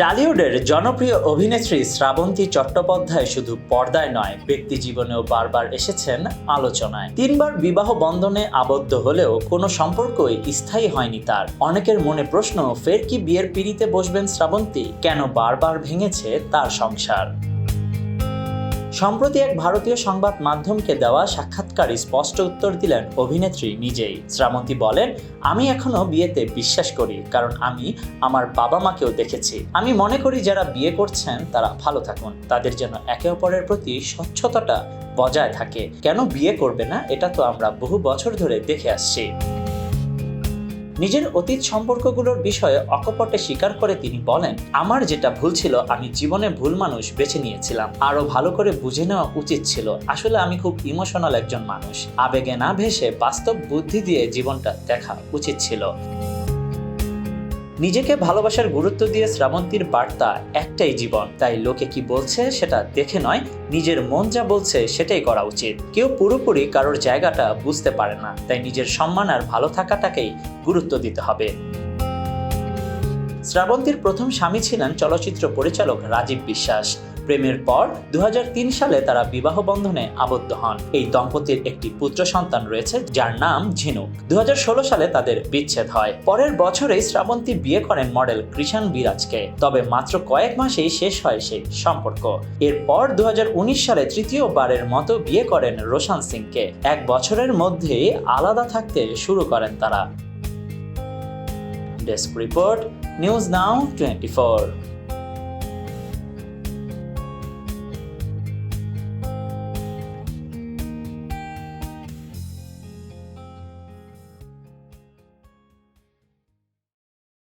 টালিউডের জনপ্রিয় অভিনেত্রী শ্রাবন্তী চট্টোপাধ্যায় শুধু পর্দায় নয়, ব্যক্তি জীবনেও বারবার এসেছেন আলোচনায়। তিনবার বিবাহ বন্ধনে আবদ্ধ হলেও কোনো সম্পর্কই স্থায়ী হয়নি তার। অনেকের মনে প্রশ্ন, ফের কি বিয়ের পিড়িতে বসবেন শ্রাবন্তী? কেন বারবার ভেঙেছে তার সংসার? সম্প্রতি এক ভারতীয় সংবাদ মাধ্যমকে দেওয়া সাক্ষাৎকারে স্পষ্ট উত্তর দিলেন অভিনেত্রী নিজেই। শ্রাবন্তী বলেন, আমি এখনও বিয়েতে বিশ্বাস করি, কারণ আমি আমার বাবা মাকেও দেখেছি। আমি মনে করি যারা বিয়ে করছেন তারা ভালো থাকুন। তাদের যেন একে অপরের প্রতি স্বচ্ছতাটা বজায় থাকে। কেন বিয়ে করবে না? এটা তো আমরা বহু বছর ধরে দেখে আসছি। নিজের অতীত সম্পর্কগুলোর বিষয়ে অকপটে স্বীকার করে তিনি বলেন, আমার যেটা ভুল ছিল, আমি জীবনে ভুল মানুষ বেছে নিয়েছিলাম। আরও ভালো করে বুঝে নেওয়া উচিত ছিল। আসলে আমি খুব ইমোশনাল একজন মানুষ। আবেগে না ভেসে বাস্তব বুদ্ধি দিয়ে জীবনটা দেখা উচিত ছিল। নিজেকে ভালোবাসার গুরুত্ব দিয়ে শ্রাবন্তীর বার্তা একটাই জীবন। তাই লোকে কি বলছে সেটা দেখে নয়, নিজের মন যা বলছে সেটাই করা উচিত। কেউ পুরোপুরি কারোর জায়গাটা বুঝতে পারে না, তাই নিজের সম্মান আর ভালো থাকাটাকেই গুরুত্ব দিতে হবে। শ্রাবন্তীর প্রথম স্বামী ছিলেন চলচ্চিত্র পরিচালক রাজীব বিশ্বাস। প্রেমের পর দু হাজার তিন সালে তারা বিবাহ বন্ধনে আবদ্ধ হন। এই দম্পতির একটি পুত্র সন্তান রয়েছে, যার নাম ঝিনুক। দুহাজার ষোলো সালে তাদের বিচ্ছেদ হয়। পরের বছরেই শ্রাবন্তী বিয়ে করেন মডেল কৃষাণ বিরাজকে। তবে মাত্র কয়েক মাসেই শেষ হয় সেই সম্পর্ক। এরপর দু হাজার উনিশ সালে তৃতীয়বারের মতো বিয়ে করেন রোশান সিংকে। এক বছরের মধ্যে আলাদা থাকতে শুরু করেন তারা। Desk report, news now twenty